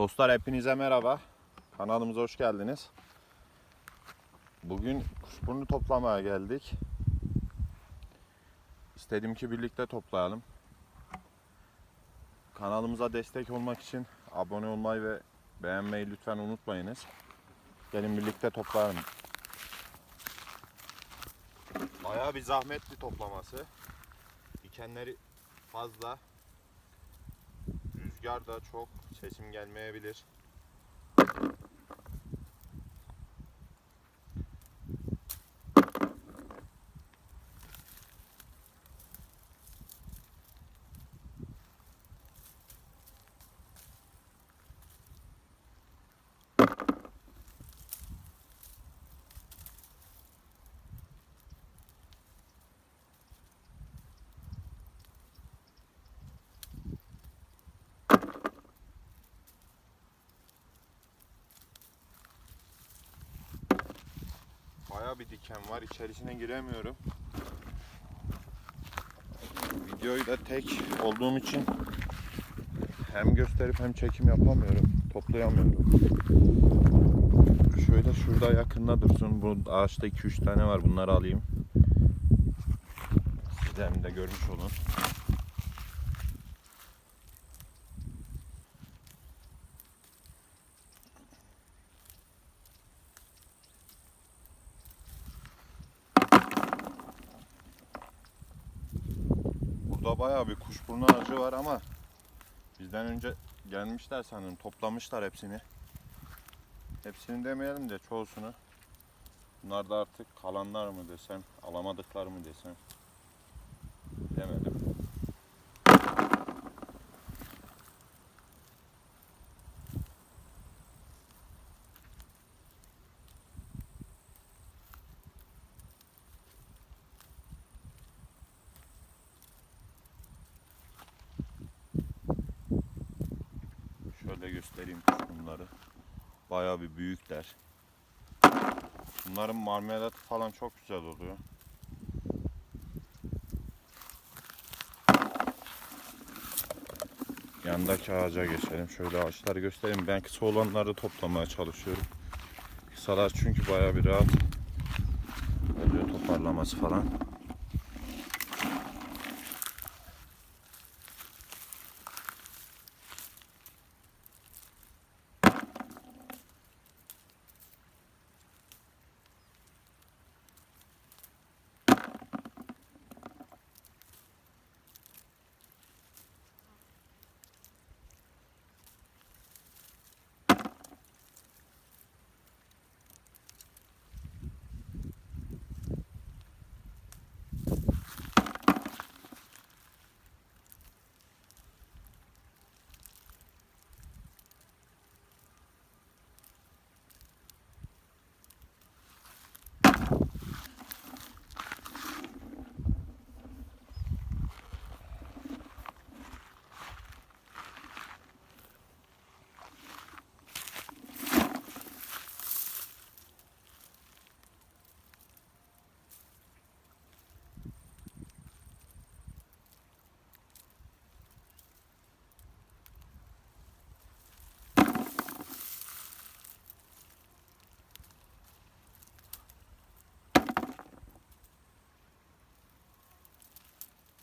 Dostlar hepinize merhaba. Kanalımıza hoş geldiniz. Bugün kuşburnu toplamaya geldik. İstedim ki birlikte toplayalım. Kanalımıza destek olmak için abone olmayı ve beğenmeyi lütfen unutmayınız. Gelin birlikte toplayalım. Bayağı bir zahmetli toplaması. Dikenleri fazla. Rüzgar da çok. Sesim gelmeyebilir. Bayağı bir diken var. İçerisine giremiyorum. Videoyu da tek olduğum için hem gösterip hem çekim yapamıyorum. Toplayamıyorum. Şöyle şurada yakında dursun. Bu ağaçta 2-3 tane var. Bunları alayım. Sizden de görmüş olun. Burada bayağı bir kuşburnu ağacı var ama bizden önce gelmişler sanırım. Toplamışlar hepsini. Hepsini demeyelim de çoğusunu. Bunlar da artık kalanlar mı desem, alamadıklar mı desem. Demedim. Şöyle göstereyim bunları. Bayağı bir büyükler. Bunların marmelatı falan çok güzel oluyor. Yandaki ağaca geçelim. Şöyle ağaçları göstereyim. Ben kısa olanları toplamaya çalışıyorum. Kısalar çünkü bayağı bir rahat oluyor toparlaması falan.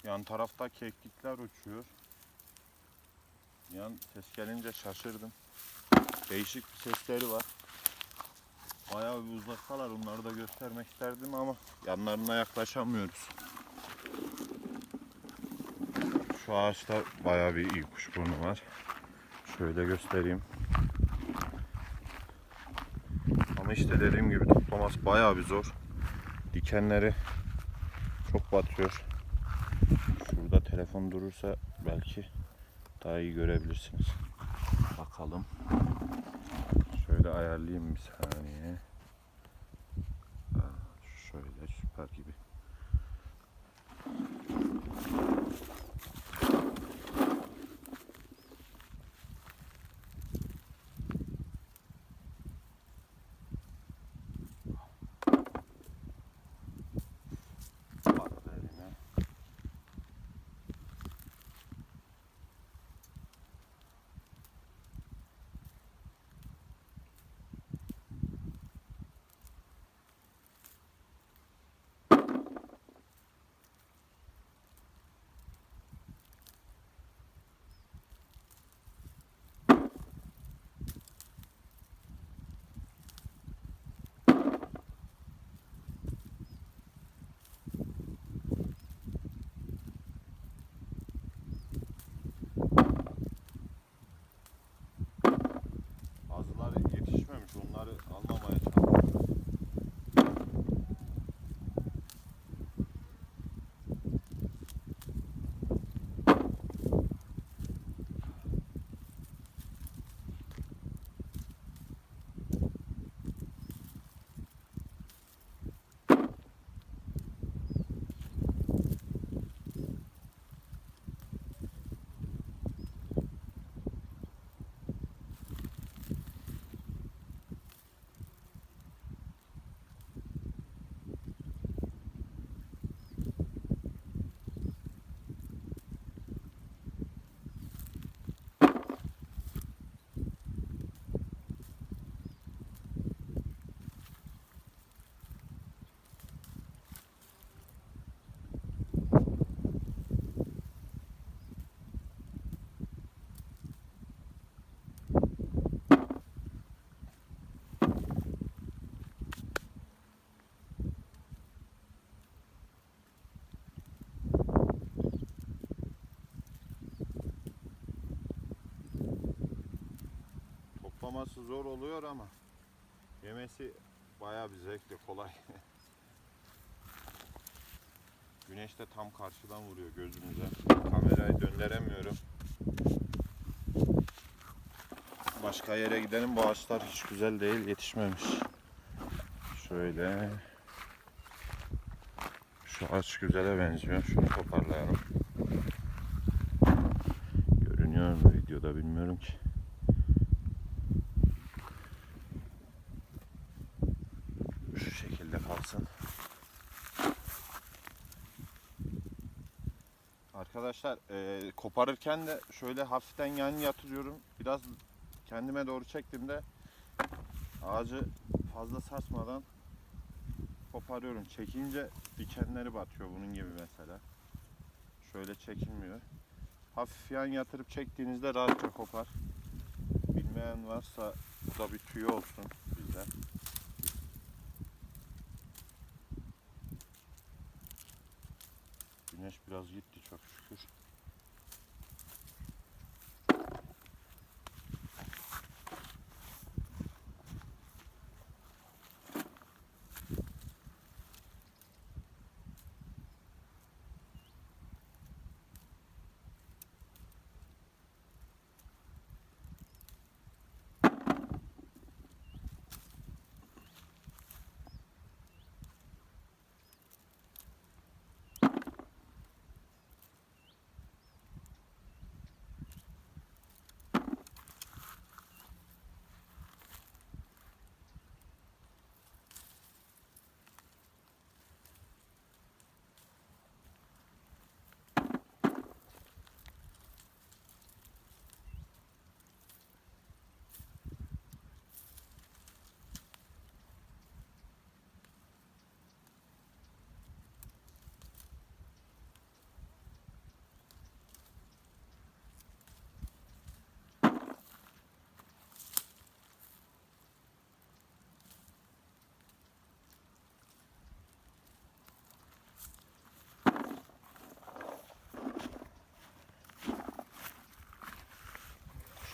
Yan tarafta keklikler uçuyor. Yan ses gelince şaşırdım. Değişik bir sesleri var. Bayağı bir uzaktalar. Onları da göstermek isterdim ama yanlarına yaklaşamıyoruz. Şu ağaçta bayağı bir iyi kuşburnu var. Şöyle göstereyim. Ama işte dediğim gibi toplaması bayağı bir zor. Dikenleri çok batıyor. Şurada telefon durursa belki daha iyi görebilirsiniz. Bakalım. Şöyle ayarlayayım bir saniye. Şöyle süper gibi. Toplaması zor oluyor ama yemesi bayağı bir zevkli, kolay. Güneş de tam karşıdan vuruyor gözümüze. Kamerayı döndüremiyorum. Başka yere gidelim. Bu ağaçlar hiç güzel değil, yetişmemiş. Şöyle. Şu ağaç güzele benziyor. Şunu toparlayalım. Görünüyor mu videoda bilmiyorum ki. Arkadaşlar eee, koparırken de şöyle hafiften yan yatırıyorum. Biraz kendime doğru çektiğimde ağacı fazla sarsmadan koparıyorum. Çekince dikenleri batıyor bunun gibi mesela. Şöyle çekilmiyor. Hafif yan yatırıp çektiğinizde rahatça kopar. Bilmeyen varsa bu da bir tüyo olsun bizden. Güneş biraz gitti çok şükür.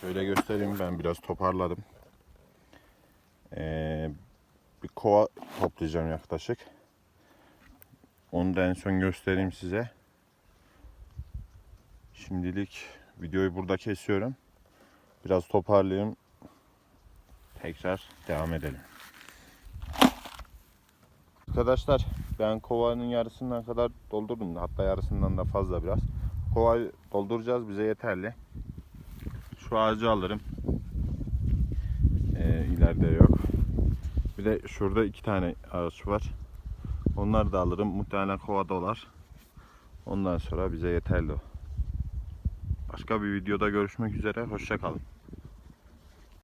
Şöyle göstereyim ben biraz toparladım. Ee, bir kova toplayacağım yaklaşık. Onu da en son göstereyim size. Şimdilik videoyu burada kesiyorum. Biraz toparlayayım. Tekrar devam edelim. Arkadaşlar ben kovanın yarısından kadar doldurdum. Hatta yarısından da fazla biraz. Kovayı dolduracağız bize yeterli. Şu ağacı alırım. Ee, ileride yok. Bir de şurada iki tane ağaç var. Onları da alırım. Muhtemelen kova dolar. Ondan sonra bize yeterli o. Başka bir videoda görüşmek üzere. Hoşçakalın.